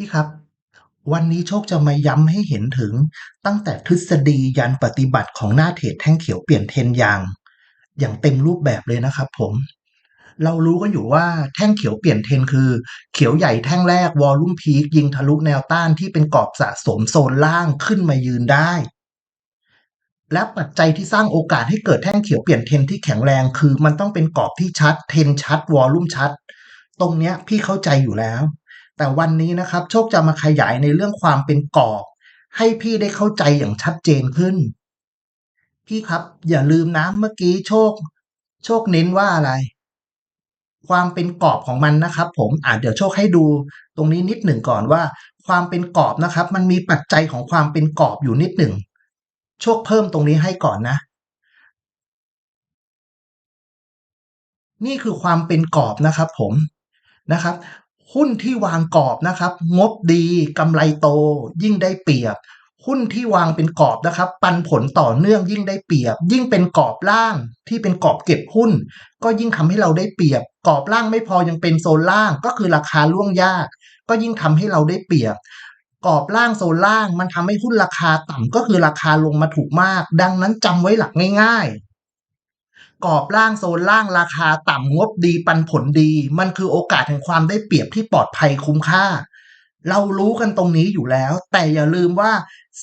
พี่ครับ วันนี้โชคจะมาย้ำให้เห็นถึงตั้งแต่ทฤษฎียันปฏิบัติของหน้าเทรดแท่งเขียวเปลี่ยนเทนอย่าง อย่างเต็มรูปแบบเลยนะครับผม เรารู้กันอยู่ว่าแท่งเขียวเปลี่ยนเทนคือ เขียวใหญ่แท่งแรกวอลลุ่มพีคยิงทะลุแนวต้านที่เป็นกรอบสะสมโซนล่างขึ้นมายืนได้และปัจจัยที่สร้างโอกาสให้เกิดแท่งเขียวเปลี่ยนเทนที่แข็งแรง คือมันต้องเป็นกรอบที่ชัด เทนชัด วอลลุ่มชัด ตรงเนี้ยพี่เข้าใจอยู่แล้ว แต่วันนี้นะครับโชคจะมาขยายในเรื่องความเป็นกรอบ ให้พี่ได้เข้าใจอย่างชัดเจนขึ้น พี่ครับอย่าลืมนะเมื่อกี้โชค โชคเน้นว่าอะไร ความเป็นกรอบของมันนะครับ ผมอ่าเดี๋ยวโชคให้ดูตรงนี้นิดหนึ่งก่อนว่า ความเป็นกรอบนะครับ มันมีปัจจัยของความเป็นกรอบอยู่นิดหนึ่งโชคเพิ่มตรงนี้ให้ก่อนนะ นี่คือความเป็นกรอบนะครับ ผมนะครับ หุ้นที่วางกรอบนะครับ งบดีกำไรโต ยิ่งได้เปรียบ หุ้นที่วางเป็นกรอบนะครับ ปันผลต่อเนื่องยิ่งได้เปรียบ ยิ่งเป็นกรอบล่างที่เป็นกรอบเก็บหุ้น ก็ยิ่งทำให้เราได้เปรียบ กรอบล่างไม่พอยังเป็นโซนล่างก็คือราคาล่วงยาก ก็ยิ่งทำให้เราได้เปรียบกรอบล่างโซนล่างมันทำให้หุ้นราคาต่ำก็คือราคาลงมาถูกมาก ดังนั้นจำไว้หลักง่าย กรอบล่างโซนล่างราคาต่ำงบดีปันผลดี มันคือโอกาสแห่งความได้เปรียบที่ปลอดภัยคุ้มค่า เรารู้กันตรงนี้อยู่แล้ว แต่อย่าลืมว่า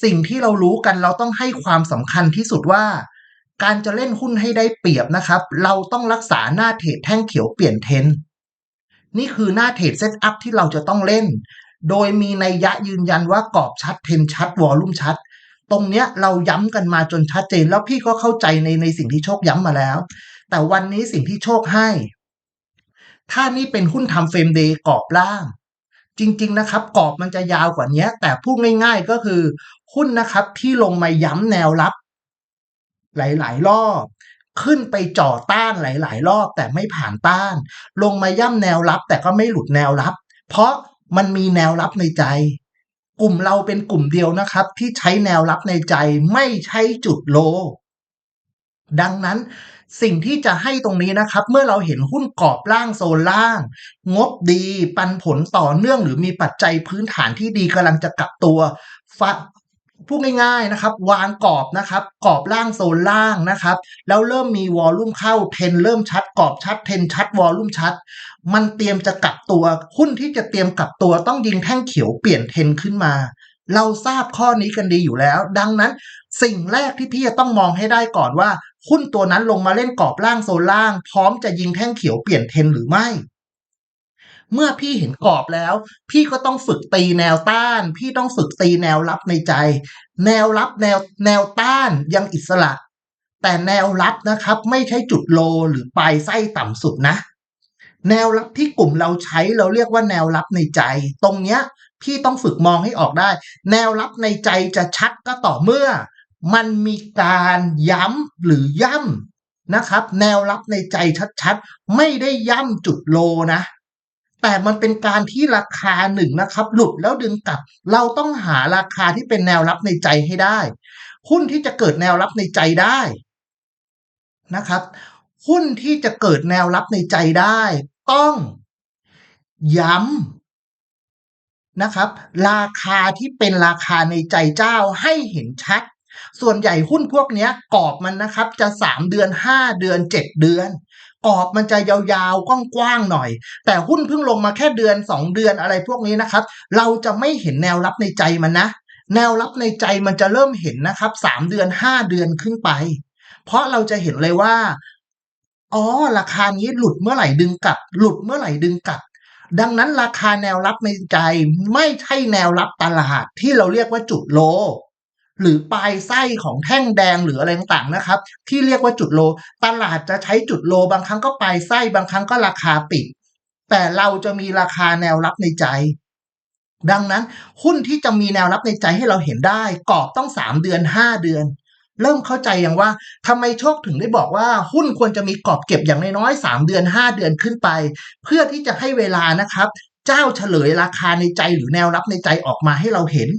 สิ่งที่เรารู้กันเราต้องให้ความสำคัญที่สุดว่า การจะเล่นหุ้นให้ได้เปรียบนะครับ เราต้องรักษาหน้าเทรดแท่งเขียวเปลี่ยนเทนนี่คือหน้าเทรดเซตอัพที่เราจะต้องเล่น โดยมีในยะยืนยันว่ากรอบชัดเทนชัดวอลลุ่มชัด ตรงเนี้ยเราย้ำกันมาจนชัดเจน แล้วพี่ก็เข้าใจในในสิ่งที่โชคย้ำมาแล้ว แต่วันนี้สิ่งที่โชคให้ ถ้านี่เป็นหุ้นทำเฟรมเดย์กรอบล่าง จริง ๆ นะครับ กรอบมันจะยาวกว่านี้แต่พูดง่าย ๆก็คือหุ้นนะครับ ที่ลงมาย้ำแนวรับ หลาย ๆ รอบขึ้นไปจ่อต้านหลาย ๆ รอบแต่ไม่ผ่านต้าน ลงมาย่ำแนวรับแต่ก็ไม่หลุดแนวรับ เพราะมันมีแนวรับในใจ กลุ่มเราเป็นกลุ่มเดียวนะครับ ที่ใช้แนวรับในใจไม่ใช่จุดโล ดังนั้นสิ่งที่จะให้ตรงนี้นะครับ เมื่อเราเห็นหุ้นกรอบล่างโซนล่าง งบดีปันผลต่อเนื่องหรือมีปัจจัยพื้นฐานที่ดีกำลังจะกลับตัว พูดง่ายๆนะครับ วางกรอบนะครับ กรอบล่างโซนล่างนะครับ แล้วเริ่มมีวอลลุ่มเข้าเทนเริ่มชัดกรอบชัดเทนชัดวอลลุ่มชัด มันเตรียมจะกลับตัวหุ้นที่จะเตรียมกลับตัวต้องยิงแท่งเขียวเปลี่ยนเทนขึ้นมา เราทราบข้อนี้กันดีอยู่แล้ว ดังนั้นสิ่งแรกที่พี่จะต้องมองให้ได้ก่อนว่าหุ้นตัวนั้นลงมาเล่นกรอบล่างโซนล่าง พร้อมจะยิงแท่งเขียวเปลี่ยนเทนหรือไม่ เมื่อพี่เห็นกรอบแล้ว พี่ก็ต้องฝึกตีแนวต้าน พี่ต้องฝึกตีแนวรับในใจ แนวรับแนวแนวต้านยังอิสระ แต่แนวรับนะครับ ไม่ใช่จุดโลหรือปลายไส้ต่ำสุดนะ แนวรับที่กลุ่มเราใช้เราเรียกว่าแนวรับในใจ ตรงเนี้ย พี่ต้องฝึกมองให้ออกได้ แนวรับในใจจะชัดก็ต่อเมื่อ มันมีการย้ำหรือย่ำนะครับ แนวรับในใจชัดๆ ไม่ได้ย่ำจุดโลนะ แต่มันเป็นการที่ราคาหนึ่งนะครับ หลุดแล้วดึงกลับ เราต้องหาราคาที่เป็นแนวรับในใจให้ได้ หุ้นที่จะเกิดแนวรับในใจได้นะครับ หุ้นที่จะเกิดแนวรับในใจได้ ต้องย้ำนะครับ ราคาที่เป็นราคาในใจเจ้าให้เห็นชัด ส่วนใหญ่หุ้นพวกนี้กรอบมันนะครับ จะสามเดือนห้าเดือนเจ็ดเดือน กรอบมันจะยาวๆกว้างๆหน่อย แต่หุ้นเพิ่งลงมาแค่เดือนสองเดือนอะไรพวกนี้นะครับ เราจะไม่เห็นแนวรับในใจมันนะ แนวรับในใจมันจะเริ่มเห็นนะครับสามเดือนห้าเดือนขึ้นไป เพราะเราจะเห็นเลยว่าอ๋อราคานี้หลุดเมื่อไหร่ดึงกลับ หลุดเมื่อไหร่ดึงกลับ ดังนั้นราคาแนวรับในใจไม่ใช่แนวรับตลาดที่เราเรียกว่าจุดโล หรือปลายไส้ของแท่งแดงหรืออะไรต่างๆนะครับ ที่เรียกว่าจุดโล ตลาดจะใช้จุดโล บางครั้งก็ปลายไส้บางครั้งก็ราคาปิด แต่เราจะมีราคาแนวรับในใจ ดังนั้นหุ้นที่จะมีแนวรับในใจให้เราเห็นได้กรอบต้องสามเดือนห้าเดือน เริ่มเข้าใจอย่างว่าทำไมโชคถึงได้บอกว่าหุ้นควรจะมีกรอบเก็บอย่างน้อยๆสามเดือนห้าเดือนขึ้นไป เพื่อที่จะให้เวลานะครับ เจ้าเฉลยราคาในใจหรือแนวรับในใจออกมาให้เราเห็น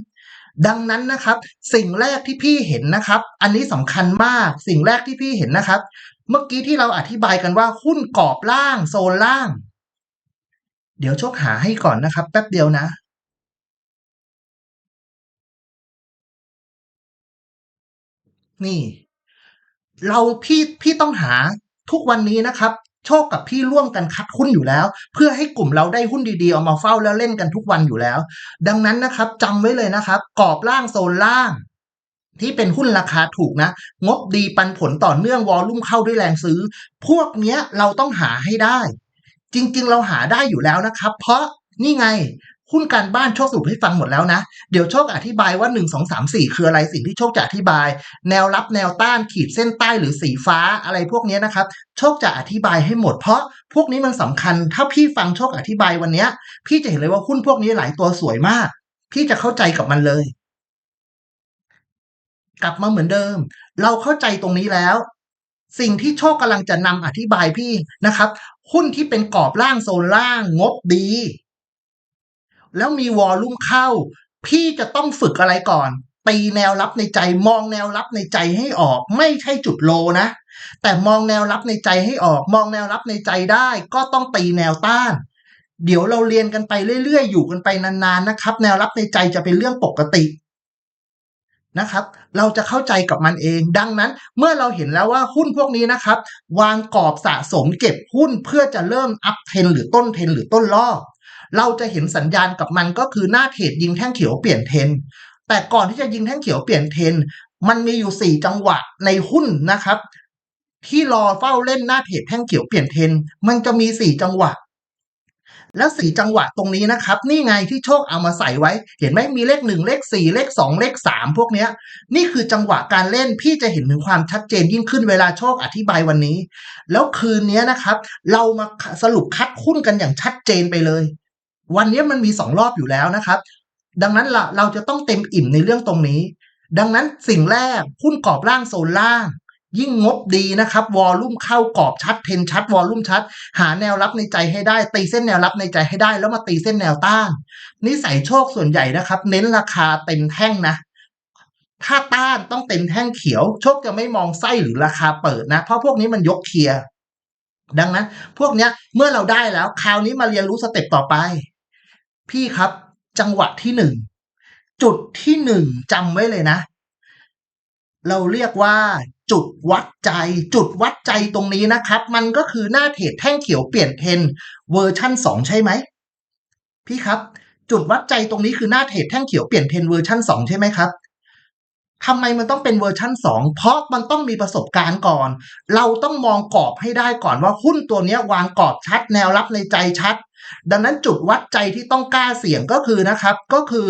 ดังนั้นนะครับ สิ่งแรกที่พี่เห็นนะครับ อันนี้สำคัญมาก สิ่งแรกที่พี่เห็นนะครับ เมื่อกี้ที่เราอธิบายกันว่าหุ้นกรอบล่างโซนล่าง เดี๋ยวโชคหาให้ก่อนนะครับ แป๊บเดียวนะนี่ เราพี่พี่ต้องหาทุกวันนี้นะครับ โชคกับพี่ร่วมกันคัดหุ้นอยู่แล้ว เพื่อให้กลุ่มเราได้หุ้นดีๆ เอามาเฝ้าแล้วเล่นกันทุกวันอยู่แล้ว ดังนั้นนะครับจำไว้เลยนะครับ กรอบล่างโซนล่าง ที่เป็นหุ้นราคาถูกนะ งบดีปันผลต่อเนื่องวอลลุ่มเข้าด้วยแรงซื้อ พวกเนี้ยเราต้องหาให้ได้ จริงๆ เราหาได้อยู่แล้วนะครับ เพราะนี่ไง หุ้นการบ้านโชคสรุปให้ฟังหมดแล้วนะ เดี๋ยวโชคอธิบายว่า 1 2 3 4 คืออะไรสิ่งที่โชคจะอธิบาย แนวรับแนวต้านขีดเส้นใต้หรือสีฟ้าอะไรพวกนี้นะครับ โชคจะอธิบายให้หมดเพราะพวกนี้มันสำคัญ ถ้าพี่ฟังโชคอธิบายวันนี้พี่จะเห็นเลยว่าหุ้นพวกนี้หลายตัวสวยมาก พี่จะเข้าใจกับมันเลย กลับมาเหมือนเดิม เราเข้าใจตรงนี้แล้ว สิ่งที่โชคกำลังจะนำอธิบายพี่นะครับ หุ้นที่เป็นกรอบล่างโซนล่างงบดี แล้วมีวอลลุ่มเข้า พี่จะต้องฝึกอะไรก่อน ตีแนวรับในใจมองแนวรับในใจให้ออก ไม่ใช่จุดโลนะ แต่มองแนวรับในใจให้ออก มองแนวรับในใจได้ ก็ต้องตีแนวต้าน เดี๋ยวเราเรียนกันไปเรื่อยๆ อยู่กันไปนานๆนะครับ แนวรับในใจจะเป็นเรื่องปกตินะครับ เราจะเข้าใจกับมันเอง ดังนั้นเมื่อเราเห็นแล้วว่าหุ้นพวกนี้นะครับ วางกรอบสะสมเก็บหุ้นเพื่อจะเริ่มอัพเทนหรือต้นเทนหรือต้นรอบ เราจะเห็นสัญญาณกับมันก็คือหน้าเทรดยิงแท่งเขียวเปลี่ยนเทน แต่ก่อนที่จะยิงแท่งเขียวเปลี่ยนเทน มันมีอยู่สี่จังหวะในหุ้นนะครับ ที่รอเฝ้าเล่นหน้าเทรดแท่งเขียวเปลี่ยนเทน มันจะมีสี่จังหวะ แล้วสี่จังหวะตรงนี้นะครับ นี่ไงที่โชคเอามาใส่ไว้ เห็นไหมมีเลขหนึ่งเลขสี่เลขสองเลขสามพวกเนี้ย นี่คือจังหวะการเล่นพี่จะเห็นถึงความชัดเจนยิ่งขึ้นเวลาโชคอธิบายวันนี้ แล้วคืนนี้นะครับ เรามาสรุปคัดหุ้นกันอย่างชัดเจนไปเลย วันนี้มันมีสองรอบอยู่แล้วนะครับ ดังนั้นเราเราจะต้องเต็มอิ่มในเรื่องตรงนี้ ดังนั้นสิ่งแรกหุ้นกรอบล่างโซนล่าง ยิ่งงบดีนะครับ วอลลุ่มเข้ากรอบชัดเทนชัด วอลลุ่มชัด หาแนวรับในใจให้ได้ ตีเส้นแนวรับในใจให้ได้ แล้วมาตีเส้นแนวต้านนิสัยโชคส่วนใหญ่นะครับ เน้นราคาเต็มแท่งนะถ้าต้านต้องเต็มแท่งเขียว โชคจะไม่มองไส้หรือราคาเปิดนะ เพราะพวกนี้มันยกเคลียร์ดังนั้น พวกเนี้ยเมื่อเราได้แล้ว คราวนี้มาเรียนรู้สเต็ปต่อไป พี่ครับจังหวะที่หนึ่งจุดที่หนึ่งจำไว้เลยนะ เราเรียกว่า จุดวัดใจ จุดวัดใจตรงนี้นะครับ มันก็คือหน้าเทรดแท่งเขียวเปลี่ยนเทนเวอร์ชั่นสองใช่ไหม พี่ครับ จุดวัดใจตรงนี้คือหน้าเทรดแท่งเขียวเปลี่ยนเทนเวอร์ชั่นสองใช่ไหมครับทำไมมันต้องเป็นเวอร์ชันสองเพราะมันต้องมีประสบการณ์ก่อน เราต้องมองกรอบให้ได้ก่อนว่าหุ้นตัวนี้วางกรอบชัด แนวรับในใจชัด ดังนั้นจุดวัดใจที่ต้องกล้าเสี่ยงก็คือนะครับ ก็คือ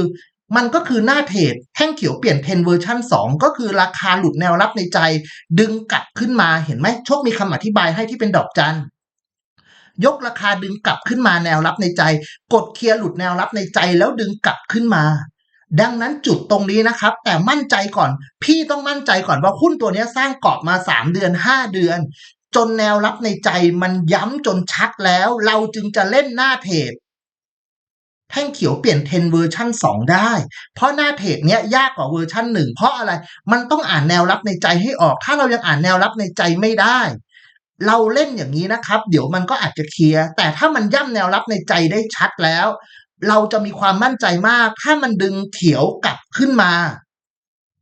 มันก็คือหน้าเทรดแท่งเขียวเปลี่ยนเทนเวอร์ชัน2 ก็คือราคาหลุดแนวรับในใจ ดึงกลับขึ้นมาเห็นไหมโชคมีคำอธิบายให้ที่เป็นดอกจันยกราคาดึงกลับขึ้นมาแนวรับในใจ กดเคลียร์หลุดแนวรับในใจแล้วดึงกลับขึ้นมา ดังนั้นจุดตรงนี้นะครับ แต่มั่นใจก่อน พี่ต้องมั่นใจก่อนว่าหุ้นตัวนี้สร้างกรอบมา 3 เดือน 5 เดือน จนแนวรับในใจมันย้ำจนชัดแล้ว เราจึงจะเล่นหน้าเทรดแท่งเขียวเปลี่ยนเทนเวอร์ชัน2 ได้ เพราะหน้าเทรดเนี้ยยากกว่าเวอร์ชัน1 เพราะอะไร มันต้องอ่านแนวรับในใจให้ออก ถ้าเรายังอ่านแนวรับในใจไม่ได้ เราเล่นอย่างนี้นะครับ เดี๋ยวมันก็อาจจะเคลียร์ แต่ถ้ามันย่ำแนวรับในใจได้ชัดแล้ว เราจะมีความมั่นใจมาก ถ้ามันดึงเขียวกลับขึ้นมา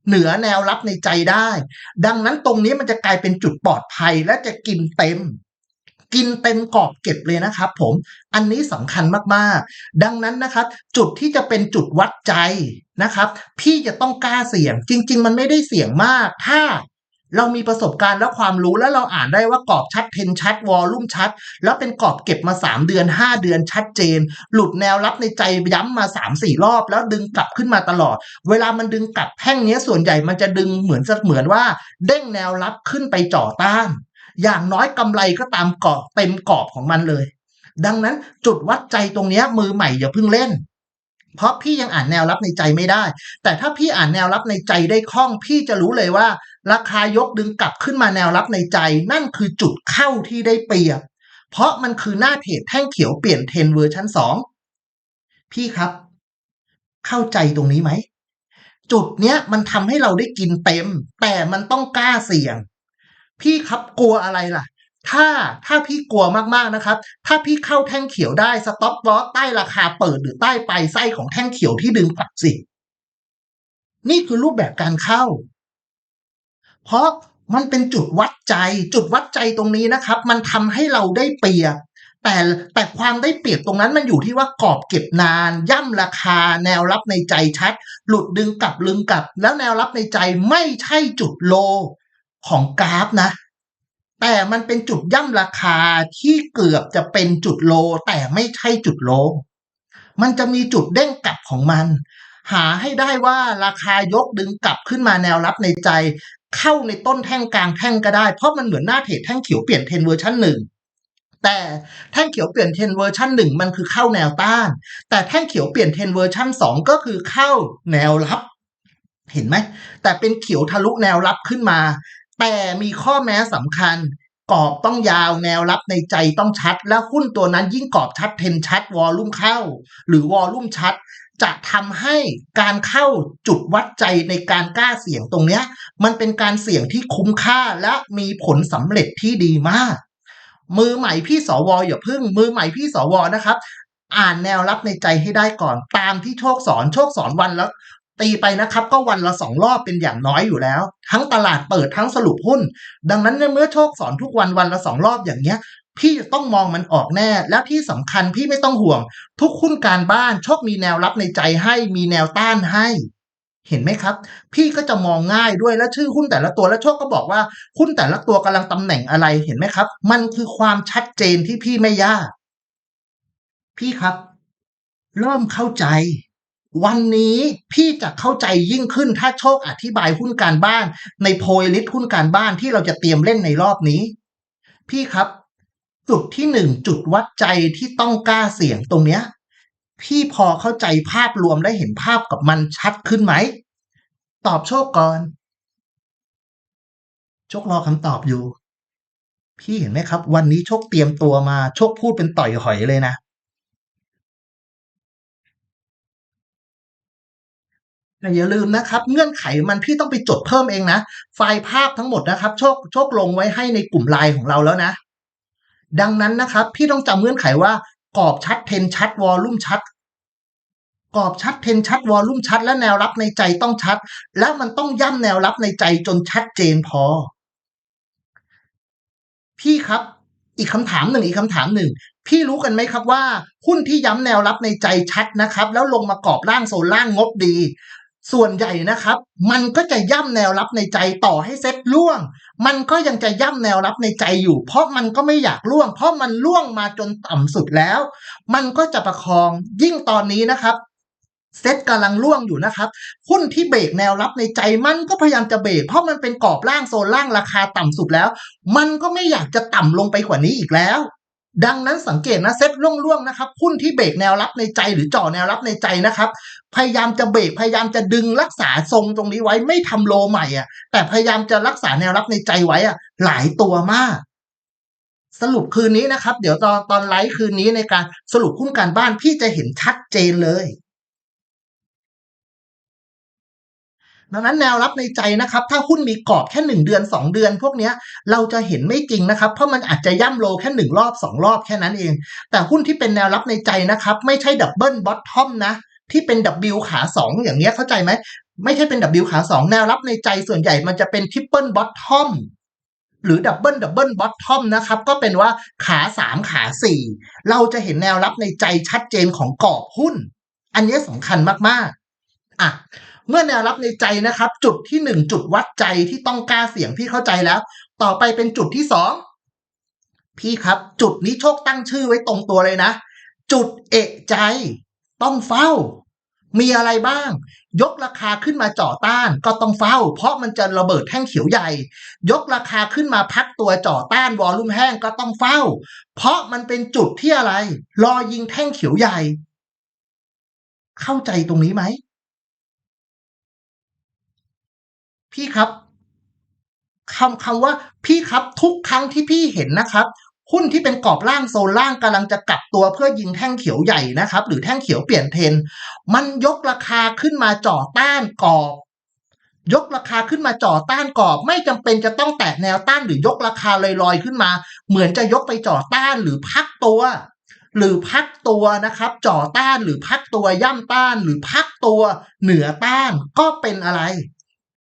เหนือแนวรับในใจได้ ดังนั้นตรงนี้มันจะกลายเป็นจุดปลอดภัยและจะกินเต็ม กินเต็มกรอบเก็บเลยนะครับผมอันนี้สำคัญมากๆ ดังนั้นนะครับ จุดที่จะเป็นจุดวัดใจนะครับ พี่จะต้องกล้าเสี่ยง จริง ๆ มันไม่ได้เสี่ยงมาก ถ้า เรามีประสบการณ์และความรู้แล้วเราอ่านได้ว่ากรอบชัดเทนชัดวอลลุ่มชัด แล้วเป็นกรอบเก็บมา 3 เดือน 5 เดือนชัดเจน หลุดแนวรับในใจย้ำมา 3-4 รอบ แล้วดึงกลับขึ้นมาตลอด เวลามันดึงกลับแท่งนี้ส่วนใหญ่มันจะดึงเหมือนเหมือนว่า เด้งแนวรับขึ้นไปจ่อต้าน อย่างน้อยกำไรก็ตามกรอบเต็มกรอบของมันเลย ดังนั้นจุดวัดใจตรงนี้มือใหม่อย่าเพิ่งเล่น เพราะพี่ยังอ่านแนวรับในใจไม่ได้ แต่ถ้าพี่อ่านแนวรับในใจได้คล่อง พี่จะรู้เลยว่า ราคายกดึงกลับขึ้นมาแนวรับในใจ นั่นคือจุดเข้าที่ได้เปรียบ เพราะมันคือหน้าเทรดแท่งเขียวเปลี่ยนเทนเวอร์ชันสองพี่ครับ เข้าใจตรงนี้ไหม จุดเนี้ยมันทำให้เราได้กินเต็ม แต่มันต้องกล้าเสี่ยง พี่ครับกลัวอะไรล่ะ ถ้าถ้าพี่กลัวมากๆนะครับ ถ้าพี่เข้าแท่งเขียวได้สต็อปลอสใต้ราคาเปิดหรือใต้ไปไส้ของแท่งเขียวที่ดึงกลับสิ นี่คือรูปแบบการเข้า เพราะมันเป็นจุดวัดใจ จุดวัดใจตรงนี้นะครับ มันทำให้เราได้เปรียบแต่แต่ความได้เปรียบตรงนั้นมันอยู่ที่ว่ากรอบเก็บนาน ย่ำราคาแนวรับในใจชัด หลุดดึงกลับลึงกลับ แล้วแนวรับในใจไม่ใช่จุดโลของกราฟนะ แต่มันเป็นจุดย่ำราคาที่เกือบจะเป็นจุดโล แต่ไม่ใช่จุดโล มันจะมีจุดเด้งกลับของมัน หาให้ได้ว่าราคายกดึงกลับขึ้นมาแนวรับในใจ เข้าในต้นแท่งกลางแท่งก็ได้ เพราะมันเหมือนหน้าเทรดแท่งเขียวเปลี่ยนเทนเวอร์ชันหนึ่งแต่แท่งเขียวเปลี่ยนเทนเวอร์ชันหนึ่งมันคือเข้าแนวต้าน แต่แท่งเขียวเปลี่ยนเทนเวอร์ชันสองก็คือเข้าแนวรับ เห็นไหม แต่เป็นเขียวทะลุแนวรับขึ้นมา แต่มีข้อแม้สำคัญ กรอบต้องยาวแนวรับในใจต้องชัด และหุ้นตัวนั้นยิ่งกรอบชัดเทนชัดวอลลุ่มเข้า หรือวอลลุ่มชัด จะทำให้การเข้าจุดวัดใจในการกล้าเสี่ยงตรงเนี้ย มันเป็นการเสี่ยงที่คุ้มค่าและมีผลสำเร็จที่ดีมาก มือใหม่พี่สวอย่าพึ่ง มือใหม่พี่สวนะครับ อ่านแนวรับในใจให้ได้ก่อน ตามที่โชคสอนโชคสอนวันแล้ว ตีไปนะครับ ก็วันละสองรอบเป็นอย่างน้อยอยู่แล้ว ทั้งตลาดเปิดทั้งสรุปหุ้น ดังนั้นในเมื่อโชคสอนทุกวันวันละสองรอบอย่างเงี้ย พี่จะต้องมองมันออกแน่ แล้วที่สำคัญพี่ไม่ต้องห่วง ทุกหุ้นการบ้านโชคมีแนวรับในใจให้มีแนวต้านให้ เห็นไหมครับ พี่ก็จะมองง่ายด้วยและชื่อหุ้นแต่ละตัวและโชคก็บอกว่าหุ้นแต่ละตัวกำลังตำแหน่งอะไรเห็นไหมครับ มันคือความชัดเจนที่พี่ไม่ยากพี่ครับ เริ่มเข้าใจ วันนี้พี่จะเข้าใจยิ่งขึ้นถ้าโชคอธิบายหุ้นการบ้าน ในโพยลิสต์หุ้นการบ้านที่เราจะเตรียมเล่นในรอบนี้ พี่ครับ จุดที่หนึ่งจุดวัดใจที่ต้องกล้าเสี่ยงตรงเนี้ย พี่พอเข้าใจภาพรวมและเห็นภาพกับมันชัดขึ้นไหม ตอบโชคก่อน โชครอคำตอบอยู่ พี่เห็นไหมครับ วันนี้โชคเตรียมตัวมา โชคพูดเป็นต่อยหอยเลยนะ อย่าลืมนะครับ เงื่อนไขมันพี่ต้องไปจดเพิ่มเองนะ ไฟล์ภาพทั้งหมดนะครับ โชคโชคลงไว้ให้ในกลุ่มไลน์ของเราแล้วนะ ดังนั้นนะครับ พี่ต้องจำเงื่อนไขว่ากรอบชัดเทนชัดวอลลุ่มชัดกรอบชัดเทนชัดวอลลุ่มชัด และแนวรับในใจต้องชัด แล้วมันต้องย่ำแนวรับในใจจนชัดเจนพอ พี่ครับ อีกคำถามหนึ่งอีกคำถามหนึ่ง พี่รู้กันไหมครับว่าหุ้นที่ย้ำแนวรับในใจชัดนะครับ แล้วลงมากรอบล่างโซนล่างงบดี ส่วนใหญ่นะครับ มันก็จะย่ำแนวรับในใจต่อให้เซ็ตล่วง มันก็ยังจะย่ำแนวรับในใจอยู่ เพราะมันก็ไม่อยากล่วง เพราะมันล่วงมาจนต่ำสุดแล้ว มันก็จะประคองยิ่งตอนนี้นะครับเซ็ตกำลังล่วงอยู่นะครับหุ้นที่เบรกแนวรับในใจมันก็พยายามจะเบรกเพราะมันเป็นกรอบล่างโซนล่างราคาต่ำสุดแล้ว มันก็ไม่อยากจะต่ำลงไปกว่านี้อีกแล้ว ดังนั้นสังเกตนะเซ็ตล่วงๆนะครับหุ้นที่เบรกแนวรับในใจหรือจ่อแนวรับในใจนะครับ พยายามจะเบรกพยายามจะดึงรักษาทรงตรงนี้ไว้ไม่ทำโลใหม่อะ แต่พยายามจะรักษาแนวรับในใจไว้อะ หลายตัวมาก สรุปคืนนี้นะครับ เดี๋ยวตอนตอนไลฟ์คืนนี้ในการสรุปหุ้นการบ้านพี่จะเห็นชัดเจนเลย ดังนั้นแนวรับในใจนะครับ ถ้าหุ้นมีกรอบแค่หนึ่งเดือนสองเดือน พวกนี้เราจะเห็นไม่จริงนะครับ เพราะมันอาจจะย่ำโลแค่หนึ่งรอบสองรอบแค่นั้นเอง แต่หุ้นที่เป็นแนวรับในใจนะครับ ไม่ใช่ดับเบิลบอททอมนะ ที่เป็น W ขาสองอย่างเงี้ยเข้าใจไหม ไม่ใช่เป็น W ขาสองแนวรับในใจส่วนใหญ่มันจะเป็นทริปเปิลบอททอมหรือดับเบิลดับเบิลบอททอมนะครับก็เป็นว่าขาสามขาสี่เราจะเห็นแนวรับในใจชัดเจนของกรอบหุ้น อันนี้สำคัญมากๆอะ เมื่อแนวรับในใจนะครับ จุดที่หนึ่งจุดวัดใจที่ต้องกล้าเสี่ยงพี่เข้าใจแล้ว ต่อไปเป็นจุดที่สองพี่ครับ จุดนี้โชคตั้งชื่อไว้ตรงตัวเลยนะ จุดเอะใจ ต้องเฝ้า มีอะไรบ้าง ยกราคาขึ้นมาจ่อต้านก็ต้องเฝ้า เพราะมันจะระเบิดแท่งเขียวใหญ่ ยกราคาขึ้นมาพักตัวจ่อต้านวอลลุ่มแห้งก็ต้องเฝ้า เพราะมันเป็นจุดที่อะไร รอยิงแท่งเขียวใหญ่ เข้าใจตรงนี้ไหม พี่ครับคำคำว่าพี่ครับทุกครั้งที่พี่เห็นนะครับ หุ้นที่เป็นกรอบล่างโซนล่างกำลังจะกลับตัวเพื่อยิงแท่งเขียวใหญ่นะครับ หรือแท่งเขียวเปลี่ยนเทรนมันยกราคาขึ้นมาจ่อต้านกรอบ ยกราคาขึ้นมาจ่อต้านกรอบ ไม่จำเป็นจะต้องแตะแนวต้านหรือยกราคาลอยๆขึ้นมา เหมือนจะยกไปจ่อต้านหรือพักตัวหรือพักตัวนะครับ จ่อต้านหรือพักตัวย่ำต้านหรือพักตัวเหนือต้านก็เป็นอะไร